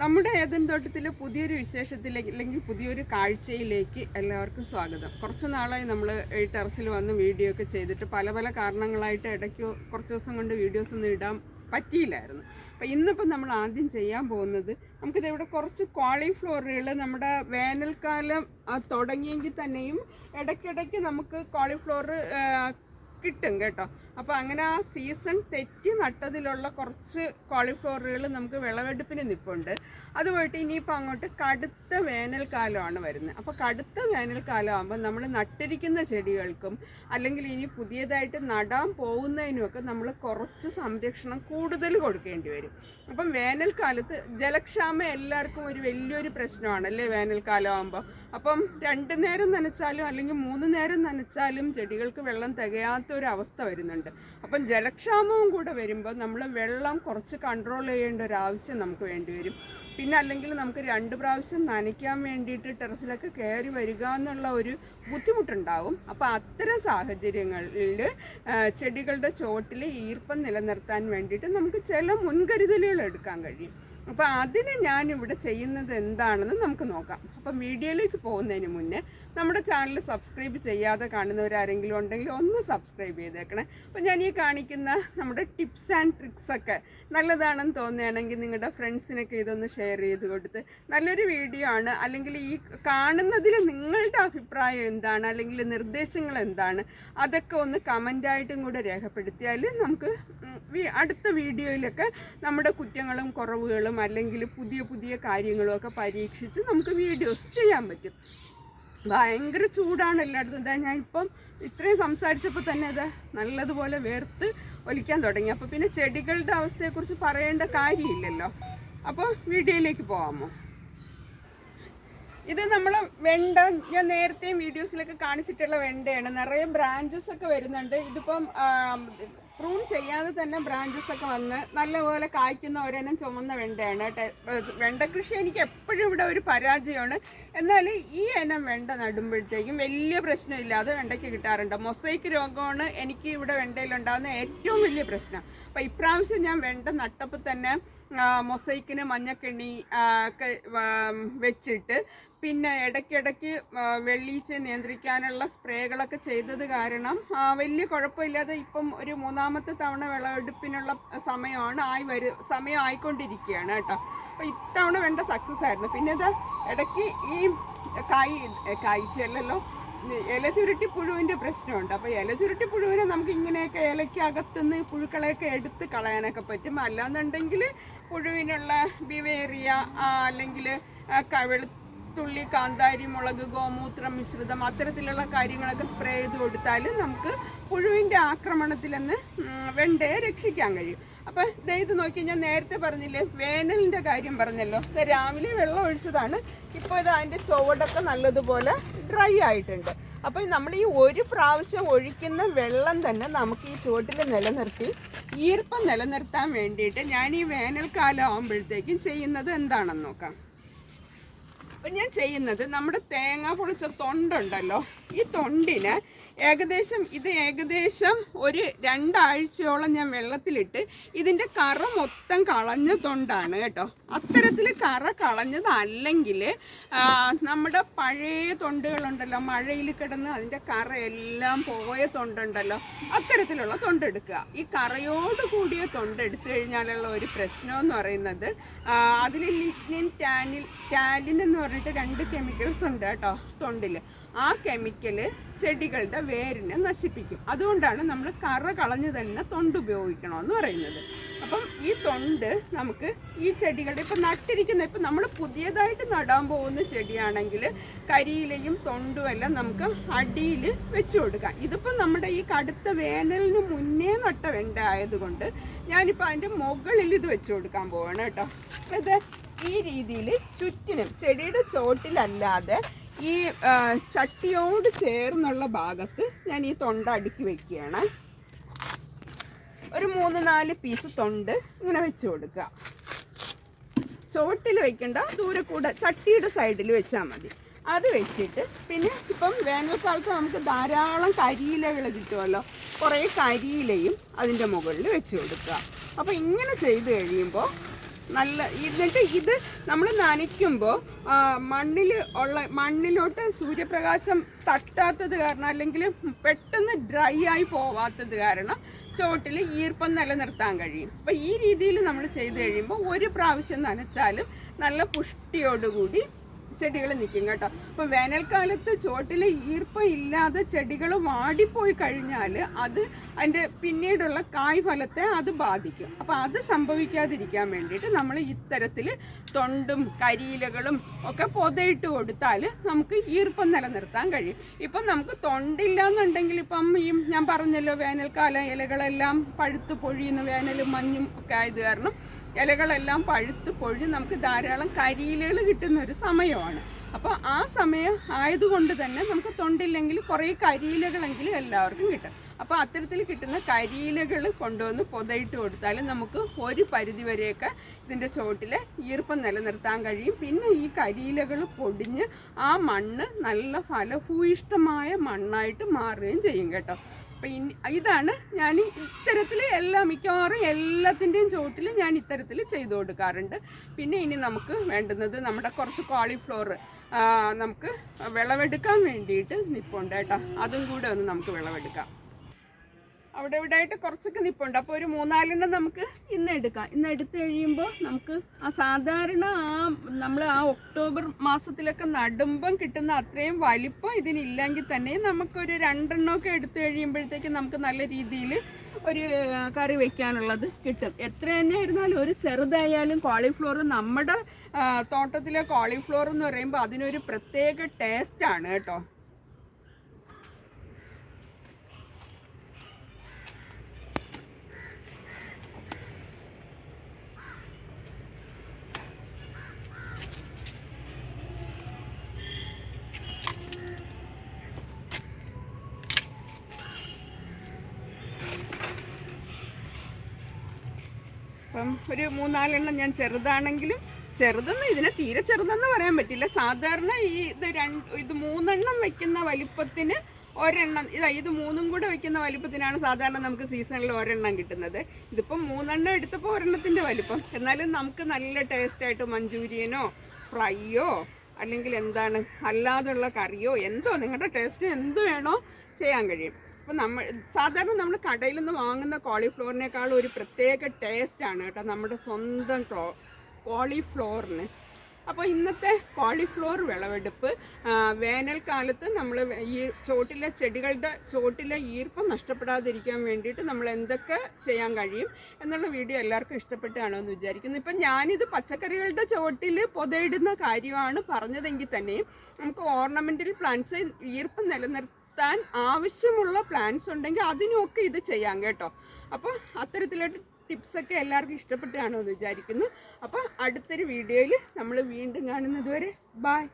നമ്മുടെ ഏതൻ തോട്ടത്തിലെ പുതിയൊരു വിശേഷത്തിലേക്ക് അല്ലെങ്കിൽ പുതിയൊരു കാഴ്ചയിലേക്ക് എല്ലാവർക്കും സ്വാഗതം. കുറച്ച് നാളായി നമ്മൾ ഈ ടെറസിൽ വന്ന് വീഡിയോ ഒക്കെ ചെയ്തിട്ട് പല പല കാരണങ്ങളായിട്ട് ഇടയ്ക്ക് കുറച്ച് ദിവസം കൊണ്ട് വീഡിയോസ് ഒന്നും ഇടാൻ പറ്റിയില്ലായിരുന്നു. അപ്പം ഇന്നിപ്പം നമ്മൾ ആദ്യം ചെയ്യാൻ പോകുന്നത് നമുക്കിത് ഇവിടെ കുറച്ച് കോളിഫ്ലവറുകൾ നമ്മുടെ വേനൽക്കാലം തുടങ്ങിയെങ്കിൽ തന്നെയും ഇടയ്ക്കിടയ്ക്ക് നമുക്ക് കോളിഫ്ലവർ കിട്ടും കേട്ടോ. അപ്പോൾ അങ്ങനെ ആ സീസൺ തെറ്റി നട്ടതിലുള്ള കുറച്ച് കോളിഫ്ലവറുകൾ നമുക്ക് വിളവെടുപ്പിന് നിൽപ്പുണ്ട് അതുപോയിട്ട് ഇനിയിപ്പോൾ അങ്ങോട്ട് കടുത്ത വേനൽക്കാലമാണ് വരുന്നത്. അപ്പോൾ കടുത്ത വേനൽക്കാലം ആകുമ്പോൾ നമ്മൾ നട്ടിരിക്കുന്ന ചെടികൾക്കും അല്ലെങ്കിൽ ഇനി പുതിയതായിട്ട് നടാൻ പോകുന്നതിനുമൊക്കെ നമ്മൾ കുറച്ച് സംരക്ഷണം കൂടുതൽ കൊടുക്കേണ്ടി വരും. അപ്പം വേനൽക്കാലത്ത് ജലക്ഷാമം എല്ലാവർക്കും ഒരു വലിയൊരു പ്രശ്നമാണല്ലേ വേനൽക്കാലം ആകുമ്പോൾ അപ്പം രണ്ട് നേരം നനച്ചാലും അല്ലെങ്കിൽ മൂന്ന് നേരം നനച്ചാലും ചെടികൾക്ക് വെള്ളം തികയാത്ത ഒരു അവസ്ഥ വരുന്നുണ്ട്. അപ്പം ജലക്ഷാമവും കൂടെ വരുമ്പോൾ നമ്മൾ വെള്ളം കുറച്ച് കൺട്രോൾ ചെയ്യേണ്ട ഒരു ആവശ്യം നമുക്ക് വേണ്ടി വരും. പിന്നെ അല്ലെങ്കിൽ നമുക്ക് രണ്ട് പ്രാവശ്യം നനയ്ക്കാൻ വേണ്ടിയിട്ട് ടെറസിലൊക്കെ കയറി വരിക എന്നുള്ള ഒരു ബുദ്ധിമുട്ടുണ്ടാവും. അപ്പോൾ അത്തരം സാഹചര്യങ്ങളിൽ ചെടികളുടെ ചോട്ടിൽ ഈർപ്പം നിലനിർത്താൻ വേണ്ടിയിട്ട് നമുക്ക് ചില മുൻകരുതലുകൾ എടുക്കാൻ കഴിയും. അപ്പോൾ അതിന് ഞാനിവിടെ ചെയ്യുന്നത് എന്താണെന്ന് നമുക്ക് നോക്കാം. അപ്പം മീഡിയയിലേക്ക് പോകുന്നതിന് മുന്നേ നമ്മുടെ ചാനൽ സബ്സ്ക്രൈബ് ചെയ്യാതെ കാണുന്നവരാരെങ്കിലും ഉണ്ടെങ്കിൽ ഒന്ന് സബ്സ്ക്രൈബ് ചെയ്തേക്കണേ. അപ്പം ഞാൻ ഈ കാണിക്കുന്ന നമ്മുടെ ടിപ്സ് ആൻഡ് ട്രിക്സ് ഒക്കെ നല്ലതാണെന്ന് തോന്നുകയാണെങ്കിൽ നിങ്ങളുടെ ഫ്രണ്ട്സിനൊക്കെ ഇതൊന്ന് ഷെയർ ചെയ്ത് കൊടുത്ത് നല്ലൊരു വീഡിയോ ആണ്. അല്ലെങ്കിൽ ഈ കാണുന്നതിൽ നിങ്ങളുടെ അഭിപ്രായം എന്താണ്? അല്ലെങ്കിൽ നിർദ്ദേശങ്ങൾ എന്താണ്? അതൊക്കെ ഒന്ന് കമന്റായിട്ടും കൂടെ രേഖപ്പെടുത്തിയാൽ നമുക്ക് അടുത്ത വീഡിയോയിലൊക്കെ നമ്മുടെ കുറ്റങ്ങളും കുറവുകളും അല്ലെങ്കിൽ പുതിയ പുതിയ കാര്യങ്ങളും ഒക്കെ പരീക്ഷിച്ച് നമുക്ക് വീഡിയോസ് ചെയ്യാൻ പറ്റും. ഭയങ്കര ചൂടാണ് എല്ലായിടത്തും. ഇതാ ഞാൻ ഇപ്പം ഇത്രയും സംസാരിച്ചപ്പോൾ തന്നെ ഇത് നല്ലതുപോലെ വേർത്ത് ഒലിക്കാൻ തുടങ്ങി. അപ്പോൾ പിന്നെ ചെടികളുടെ അവസ്ഥയെക്കുറിച്ച് പറയേണ്ട കാര്യമില്ലല്ലോ. അപ്പോൾ വീഡിയോയിലേക്ക് പോകാമോ? ഇത് നമ്മൾ വെണ്ട ഞാൻ നേരത്തെയും വീഡിയോസിലൊക്കെ കാണിച്ചിട്ടുള്ള വെണ്ടയാണ്. നിറയെ ബ്രാഞ്ചസ് ഒക്കെ വരുന്നുണ്ട്. ഇതിപ്പം പ്രൂൺ ചെയ്യാതെ തന്നെ ബ്രാഞ്ചസ് ഒക്കെ വന്ന് നല്ലപോലെ കായ്ക്കുന്ന ഒരെണ്ണം ചുമന്ന വെണ്ടയാണ് വെണ്ട കൃഷി എനിക്ക് എപ്പോഴും ഇവിടെ ഒരു പരാജയമാണ്. എന്നാൽ ഈ ഇനം വെണ്ട നടുമ്പോഴത്തേക്കും വലിയ പ്രശ്നമില്ലാതെ വെണ്ടയ്ക്ക് കിട്ടാറുണ്ട്. മൊസൈക്ക് രോഗമാണ് എനിക്ക് ഇവിടെ വെണ്ടയിലുണ്ടാകുന്ന ഏറ്റവും വലിയ പ്രശ്നം. അപ്പം ഇപ്രാവശ്യം ഞാൻ വെണ്ട നട്ടപ്പോൾ തന്നെ മൊസൈക്കിന് മഞ്ഞക്കെണ്ണി ഒക്കെ വെച്ചിട്ട് പിന്നെ ഇടയ്ക്കിടയ്ക്ക് വെള്ളീച്ച നിയന്ത്രിക്കാനുള്ള സ്പ്രേകളൊക്കെ ചെയ്തത് കാരണം വലിയ കുഴപ്പമില്ലാതെ ഇപ്പം ഒരു മൂന്നാമത്തെ തവണ വിളവെടുപ്പിനുള്ള സമയമാണ് ആയി വരു സമയം ആയിക്കൊണ്ടിരിക്കുകയാണ് കേട്ടോ. അപ്പം ഇത്തവണ വേണ്ട സക്സസ് ആയിരുന്നു. പിന്നെ ഇത് ഇടയ്ക്ക് ഈ കായ് കായ്ച്ചല്ലോ ഇല ചുരുട്ടി പുഴുവിന്റെ പ്രശ്നമുണ്ട്. അപ്പോൾ ഇല ചുരുട്ടി പുഴുവിനെ നമുക്ക് ഇങ്ങനെയൊക്കെ ഇലയ്ക്ക് അകത്തുനിന്ന് പുഴുക്കളെയൊക്കെ എടുത്ത് കളയാനൊക്കെ പറ്റും. അല്ലാന്നുണ്ടെങ്കിൽ പുഴുവിനുള്ള ബിവേറിയ അല്ലെങ്കിൽ വെളുത്തുള്ളി കാന്താരി മുളക് ഗോമൂത്രം മിശ്രിതം അത്തരത്തിലുള്ള കാര്യങ്ങളൊക്കെ സ്പ്രേ ചെയ്ത് കൊടുത്താൽ നമുക്ക് പുഴുവിന്റെ ആക്രമണത്തിൽ നിന്ന് വെണ്ടയെ രക്ഷിക്കാൻ കഴിയും. അപ്പം ഇത് നോക്കി ഞാൻ നേരത്തെ പറഞ്ഞില്ലേ വേനലിന്റെ കാര്യം പറഞ്ഞല്ലോ. രാവിലെ വെള്ളം ഒഴിച്ചതാണ്. ഇപ്പോൾ ഇത് അതിന്റെ ചുവടൊക്കെ നല്ലതുപോലെ ഡ്രൈ ആയിട്ടുണ്ട്. അപ്പോൾ നമ്മൾ ഈ ഒരു പ്രാവശ്യം ഒഴിക്കുന്ന വെള്ളം തന്നെ നമുക്ക് ഈ ചുവട്ടിൽ നിലനിർത്തി ഈർപ്പം നിലനിർത്താൻ വേണ്ടിയിട്ട് ഞാൻ ഈ വേനൽക്കാലം ആകുമ്പോഴത്തേക്കും ചെയ്യുന്നത് എന്താണെന്ന് നോക്കാം. അപ്പം ഞാൻ ചെയ്യുന്നത് നമ്മുടെ തേങ്ങ പൊളിച്ച തൊണ്ടുണ്ടല്ലോ ഈ തൊണ്ടിന് ഏകദേശം ഇത് ഏകദേശം ഒരു രണ്ടാഴ്ചയോളം ഞാൻ വെള്ളത്തിലിട്ട് ഇതിന്റെ കറ മൊത്തം കളഞ്ഞ തൊണ്ടാണ് കേട്ടോ. അത്തരത്തിൽ കറ കളഞ്ഞതല്ലെങ്കിൽ നമ്മുടെ പഴയ തൊണ്ടുകളുണ്ടല്ലോ മഴയിൽ കിടന്ന് അതിന്റെ കറ എല്ലാം പോയ തൊണ്ടുണ്ടല്ലോ അത്തരത്തിലുള്ള തൊണ്ടെടുക്കുക ഈ കറയോട് കൂടിയ തൊണ്ടെടുത്തു കഴിഞ്ഞാലുള്ള ഒരു പ്രശ്നമെന്ന് പറയുന്നത് അതിൽ ലിഗ്നിൻ ടാനിൽ ടാലിൻ എന്ന് പറഞ്ഞിട്ട് രണ്ട് കെമിക്കൽസ് ഉണ്ട് കേട്ടോ തൊണ്ടിൽ. ആ കെമിക്കൽ ചെടികളുടെ വേരിനെ നശിപ്പിക്കും. അതുകൊണ്ടാണ് നമ്മൾ കറ കളഞ്ഞു തന്നെ തൊണ്ട് ഉപയോഗിക്കണമെന്ന് പറയുന്നത്. അപ്പം ഈ തൊണ്ട് നമുക്ക് ഈ ചെടികളുടെ ഇപ്പം നട്ടിരിക്കുന്ന ഇപ്പം നമ്മൾ പുതിയതായിട്ട് നടാൻ പോകുന്ന ചെടിയാണെങ്കിൽ കരിയിലയും തൊണ്ടും എല്ലാം നമുക്ക് അടിയിൽ വെച്ചു കൊടുക്കാം. ഇതിപ്പം നമ്മുടെ ഈ കടുത്ത വേനലിന് മുന്നേ നട്ട വെണ്ട ആയതുകൊണ്ട് ഞാനിപ്പോൾ അതിന്റെ മുകളിൽ ഇത് വെച്ചു കൊടുക്കാൻ പോവാണ് കേട്ടോ. ഇത് ഈ രീതിയിൽ ചുറ്റിനും ചെടിയുടെ ചോട്ടിലല്ലാതെ ഈ ചട്ടിയോട് ചേർന്നുള്ള ഭാഗത്ത് ഞാൻ ഈ തൊണ്ട അടുക്കി വെക്കുകയാണ്. ഒരു മൂന്ന് നാല് പീസ് തൊണ്ട് ഇങ്ങനെ വെച്ച് കൊടുക്കുക. ചുവട്ടിൽ വെക്കണ്ട ദൂരെ കൂടെ ചട്ടിയുടെ സൈഡിൽ വെച്ചാൽ മതി. അത് വെച്ചിട്ട് പിന്നെ ഇപ്പം വേനൽക്കാലത്ത് നമുക്ക് ധാരാളം കരിയിലകൾ കിട്ടുമല്ലോ? കുറേ കരിയിലയും അതിന്റെ മുകളിൽ വെച്ച് കൊടുക്കുക. അപ്പോൾ ഇങ്ങനെ ചെയ്ത് കഴിയുമ്പോൾ നല്ല എന്നിട്ട് ഇത് നമ്മൾ നനയ്ക്കുമ്പോൾ മണ്ണിൽ ഉള്ള മണ്ണിലോട്ട് സൂര്യപ്രകാശം തട്ടാത്തത് കാരണം അല്ലെങ്കിൽ പെട്ടെന്ന് ഡ്രൈ ആയി പോവാത്തത് കാരണം ചോട്ടിൽ ഈർപ്പം നിലനിർത്താൻ കഴിയും. അപ്പം ഈ രീതിയിൽ നമ്മൾ ചെയ്ത് കഴിയുമ്പോൾ ഒരു പ്രാവശ്യം നനച്ചാലും നല്ല പുഷ്ടിയോടുകൂടി ചെടികൾ നിൽക്കും കേട്ടോ. അപ്പോൾ വേനൽക്കാലത്ത് ചുവട്ടിലെ ഈർപ്പം ഇല്ലാതെ ചെടികൾ വാടിപ്പോയി കഴിഞ്ഞാൽ അത് അതിന്റെ പിന്നീടുള്ള കായ് ഫലത്തെ അത് ബാധിക്കും. അപ്പോൾ അത് സംഭവിക്കാതിരിക്കാൻ വേണ്ടിയിട്ട് നമ്മൾ ഇത്തരത്തിൽ തൊണ്ടും കരിയിലകളും ഒക്കെ പൊതയിട്ട് കൊടുത്താൽ നമുക്ക് ഈർപ്പം നിലനിർത്താൻ കഴിയും. ഇപ്പം നമുക്ക് തൊണ്ടില്ല എന്നുണ്ടെങ്കിൽ ഇപ്പം ഈ ഞാൻ പറഞ്ഞല്ലോ വേനൽക്കാല ഇലകളെല്ലാം പഴുത്ത് പൊഴിയുന്ന വേനലും മഞ്ഞും ഒക്കെ ആയത് കാരണം ഇലകളെല്ലാം പഴുത്ത് പൊഴി നമുക്ക് ധാരാളം കരിയിലകൾ കിട്ടുന്ന ഒരു സമയമാണ്. അപ്പോൾ ആ സമയം ആയതുകൊണ്ട് തന്നെ നമുക്ക് തൊണ്ടില്ലെങ്കിൽ കുറേ കരിയിലകളെങ്കിലും എല്ലാവർക്കും കിട്ടും. അപ്പോൾ അത്തരത്തിൽ കിട്ടുന്ന കരിയിലകൾ കൊണ്ടുവന്ന് പൊതയിട്ട് കൊടുത്താൽ നമുക്ക് ഒരു പരിധി വരെയൊക്കെ ഇതിന്റെ ചുവട്ടിൽ ഈർപ്പം നിലനിർത്താൻ കഴിയും. പിന്നെ ഈ കരിയിലകൾ പൊടിഞ്ഞ് ആ മണ്ണ് നല്ല ഫലഭൂയിഷ്ടമായ മണ്ണായിട്ട് മാറുകയും ചെയ്യും കേട്ടോ. അപ്പം ഇതാണ് ഞാൻ ഇത്തരത്തിൽ എല്ലാ മിക്കവാറും എല്ലാത്തിന്റെയും ചുവട്ടിൽ ഞാൻ ഇത്തരത്തിൽ ചെയ്തു കൊടുക്കാറുണ്ട്. പിന്നെ ഇനി നമുക്ക് വേണ്ടുന്നത് നമ്മുടെ കുറച്ച് കോളിഫ്ലവർ നമുക്ക് വിളവെടുക്കാൻ വേണ്ടിയിട്ട് നിപ്പുണ്ട് കേട്ടോ. അതും കൂടെ ഒന്ന് നമുക്ക് വിളവെടുക്കാം. അവിടെ ഇവിടെ ആയിട്ട് കുറച്ചൊക്കെ നിപ്പുണ്ട്. അപ്പോൾ ഒരു മൂന്നാലെണ്ണം നമുക്ക് ഇന്ന് എടുക്കാം. ഇന്ന് എടുത്തു കഴിയുമ്പോൾ നമുക്ക് ആ സാധാരണ ആ നമ്മൾ ആ ഒക്ടോബർ മാസത്തിലൊക്കെ നടുമ്പം കിട്ടുന്ന അത്രയും വലിപ്പം ഇതിനില്ലെങ്കിൽ തന്നെ നമുക്കൊരു രണ്ടെണ്ണമൊക്കെ എടുത്തു കഴിയുമ്പോഴത്തേക്ക് നമുക്ക് നല്ല രീതിയിൽ ഒരു കറി വെക്കാനുള്ളത് കിട്ടും. എത്ര തന്നെ ആയിരുന്നാലും ഒരു ചെറുതായാലും കോളിഫ്ലവർ നമ്മുടെ തോട്ടത്തിലെ കോളിഫ്ലവർ എന്ന് പറയുമ്പോൾ അതിനൊരു പ്രത്യേക ടേസ്റ്റാണ് കേട്ടോ. അപ്പം ഒരു മൂന്നാലെണ്ണം ഞാൻ ചെറുതാണെങ്കിലും ചെറുതെന്ന് ഇതിനെ തീരെ ചെറുതെന്ന് പറയാൻ പറ്റില്ല. സാധാരണ ഈ ഇത് രണ്ട് ഇത് മൂന്നെണ്ണം വെക്കുന്ന വലിപ്പത്തിന് ഒരെണ്ണം ഇതാ ഇത് മൂന്നും കൂടെ വെക്കുന്ന വലിപ്പത്തിനാണ് സാധാരണ നമുക്ക് സീസണിൽ ഒരെണ്ണം കിട്ടുന്നത്. ഇതിപ്പം മൂന്നെണ്ണം എടുത്തപ്പോൾ ഒരെണ്ണത്തിന്റെ വലിപ്പം. എന്നാലും നമുക്ക് നല്ല ടേസ്റ്റായിട്ട് മഞ്ചൂരിയനോ ഫ്രൈയോ അല്ലെങ്കിൽ എന്താണ് അല്ലാതുള്ള കറിയോ എന്തോ നിങ്ങളുടെ ടേസ്റ്റ് എന്ത് വേണോ ചെയ്യാൻ കഴിയും. അപ്പോൾ നമ്മൾ സാധാരണ നമ്മൾ കടയിൽ നിന്ന് വാങ്ങുന്ന കോളിഫ്ലവറിനേക്കാൾ ഒരു പ്രത്യേക ടേസ്റ്റാണ് കേട്ടോ നമ്മുടെ സ്വന്തം ക്ലോ കോളിഫ്ലവറിന് അപ്പോൾ ഇന്നത്തെ കോളിഫ്ലോർ വിളവെടുപ്പ് വേനൽക്കാലത്ത് നമ്മൾ ഈ ചോട്ടിലെ ചെടികളുടെ ചോട്ടിലെ ഈർപ്പം നഷ്ടപ്പെടാതിരിക്കാൻ വേണ്ടിയിട്ട് നമ്മൾ എന്തൊക്കെ ചെയ്യാൻ കഴിയും എന്നുള്ള വീഡിയോ എല്ലാവർക്കും ഇഷ്ടപ്പെട്ടാണോ എന്ന് വിചാരിക്കുന്നു. ഇപ്പം ഞാനിത് പച്ചക്കറികളുടെ ചോട്ടിൽ പൊതയിടുന്ന കാര്യമാണ് പറഞ്ഞതെങ്കിൽ തന്നെയും നമുക്ക് ഓർണമെന്റൽ പ്ലാന്റ്സ് ഈർപ്പം നിലനിർത്താൻ ആവശ്യമുള്ള പ്ലാന്റ്സ് ഉണ്ടെങ്കിൽ അതിനുമൊക്കെ ഇത് ചെയ്യാം കേട്ടോ. അപ്പോൾ അത്തരത്തിലുള്ള ടിപ്സൊക്കെ എല്ലാവർക്കും ഇഷ്ടപ്പെട്ടാണോ എന്ന് വിചാരിക്കുന്നു. അപ്പോൾ അടുത്തൊരു വീഡിയോയിൽ നമ്മൾ വീണ്ടും കാണുന്നത് വരെ ബായ്